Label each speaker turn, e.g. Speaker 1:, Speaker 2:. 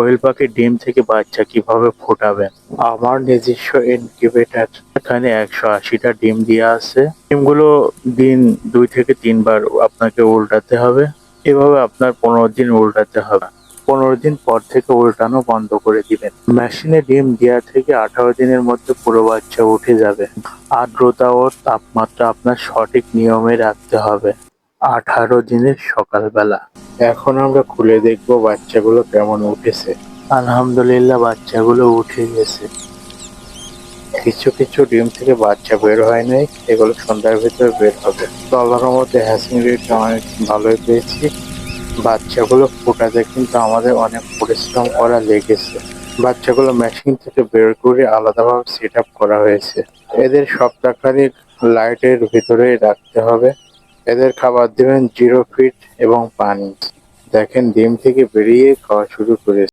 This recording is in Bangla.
Speaker 1: কোয়েল পাখির ডিম থেকে বাচ্চা কীভাবে ফোটাবেন আমার নিজস্ব ইনকিউবেটার এখানে একশো আশিটা ডিম দেওয়া আছে। ডিমগুলো দিন দুই থেকে তিনবার আপনাকে উল্টাতে হবে। এভাবে আপনার পনেরো দিন উল্টাতে হবে। পনেরো দিন পর থেকে উল্টানো বন্ধ করে দিবেন। মেশিনে ডিম দেওয়া থেকে আঠারো দিনের মধ্যে পুরো বাচ্চা উঠে যাবে। আর্দ্রতা ও তাপমাত্রা আপনার সঠিক নিয়মে রাখতে হবে। আঠারো দিনের সকালবেলা। এখন আমরা খুলে দেখব বাচ্চাগুলো কেমন উঠেছে। আলহামদুলিল্লাহ বাচ্চাগুলো উঠে গেছে। কিছু কিছু ডিম থেকে বাচ্চা বের হয় নাই এগুলো সন্ধ্যার ভিতরে বের হবে। তো আল্লাহর মধ্যে হ্যাসিং রেট অনেক ভালোই পেয়েছি। বাচ্চাগুলো ফোটাতে কিন্তু আমাদের অনেক পরিশ্রম করা লেগেছে। বাচ্চাগুলো মেশিন থেকে বের করে আলাদাভাবে সেট আপ করা হয়েছে। এদের সপ্তাহখানিক লাইটের ভিতরেই রাখতে হবে। এদের খাবার দেবেন জিরো ফিট এবং পানি। দেখেন ডিম থেকে বেরিয়ে খাওয়া শুরু করেছে।